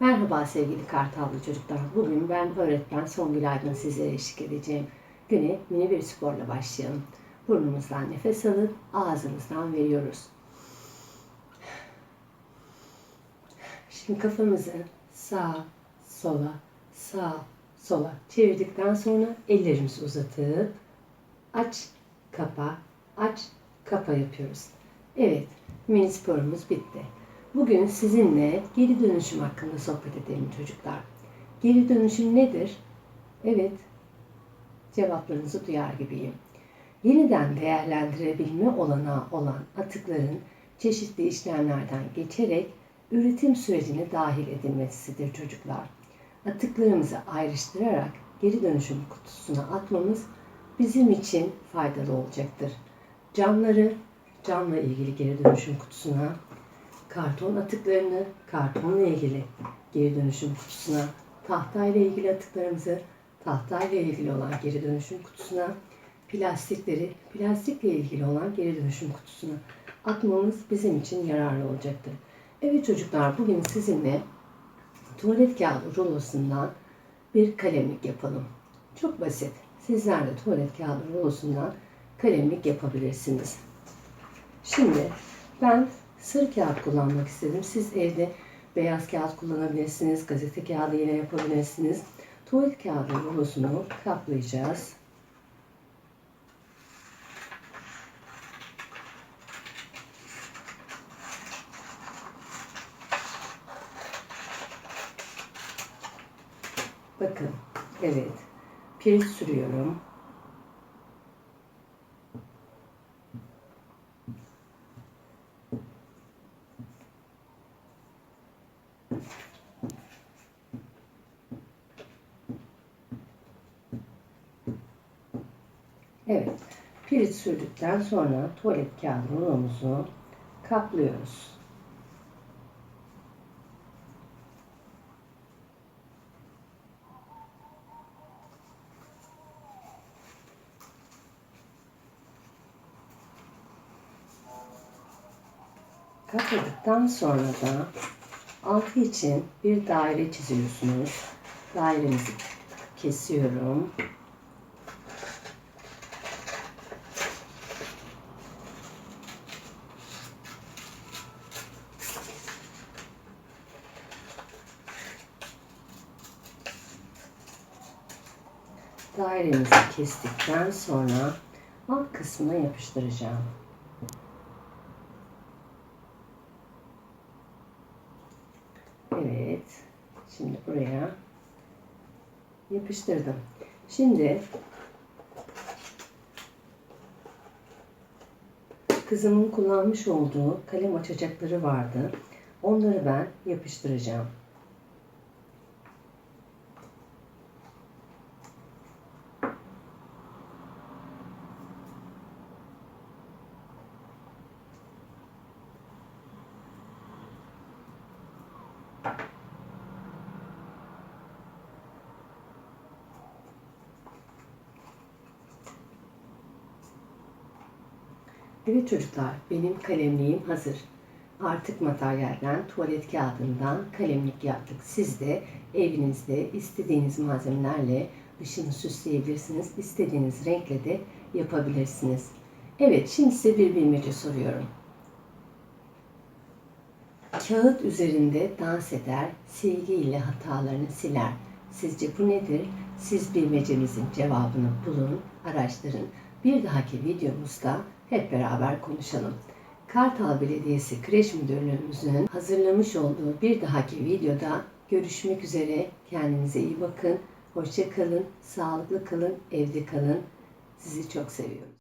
Merhaba sevgili Kartallı çocuklar. Bugün ben öğretmen Songül Aydın sizlere eşlik edeceğim. Güne mini bir sporla başlayalım. Burnumuzdan nefes alıp ağzımızdan veriyoruz. Şimdi kafamızı sağa, sola, sağa, sola çevirdikten sonra ellerimizi uzatıp aç, kapa, aç, kapa yapıyoruz. Evet, mini sporumuz bitti. Bugün sizinle geri dönüşüm hakkında sohbet edelim çocuklar. Geri dönüşüm nedir? Evet, cevaplarınızı duyar gibiyim. Yeniden değerlendirebilme olanağı olan atıkların çeşitli işlemlerden geçerek üretim sürecine dahil edilmesidir çocuklar. Atıklarımızı ayrıştırarak geri dönüşüm kutusuna atmamız bizim için faydalı olacaktır. Camları camla ilgili geri dönüşüm kutusuna, karton atıklarını kartonla ilgili geri dönüşüm kutusuna, tahtayla ilgili atıklarımızı tahtayla ilgili olan geri dönüşüm kutusuna, plastikleri plastikle ilgili olan geri dönüşüm kutusuna atmamız bizim için yararlı olacaktır. Evet çocuklar bugün sizinle tuvalet kağıdı rulosundan bir kalemlik yapalım. Çok basit. Sizler de tuvalet kağıdı rulosundan kalemlik yapabilirsiniz. Şimdi ben sarı kağıt kullanmak istedim. Siz evde beyaz kağıt kullanabilirsiniz, gazete kağıdı yine yapabilirsiniz. Tuvalet kağıdı rulosunu kaplayacağız. Bakın, evet. Pirinç sürüyorum. Evet. Pirinç sürdükten sonra tuvalet kağıdı rulomuzu kaplıyoruz. Kapladıktan sonra da altı için bir daire çiziyorsunuz. Dairemizi kesiyorum. Dairemizi kestikten sonra alt kısmına yapıştıracağım. Evet. Şimdi buraya yapıştırdım. Şimdi kızımın kullanmış olduğu kalem açacakları vardı. Onları ben yapıştıracağım. Evet çocuklar, benim kalemliğim hazır. Artık materyalden, tuvalet kağıdından kalemlik yaptık. Siz de evinizde istediğiniz malzemelerle dışını süsleyebilirsiniz. İstediğiniz renkle de yapabilirsiniz. Evet, şimdi size bir bilmece soruyorum. Kağıt üzerinde dans eder, silgiyle hatalarını siler. Sizce bu nedir? Siz bilmecemizin cevabını bulun, araştırın. Bir dahaki videomuzda hep beraber konuşalım. Kartal Belediyesi Kreş Müdürlüğümüzün hazırlamış olduğu bir dahaki videoda görüşmek üzere. Kendinize iyi bakın. Hoşça kalın, sağlıklı kalın, evde kalın. Sizi çok seviyorum.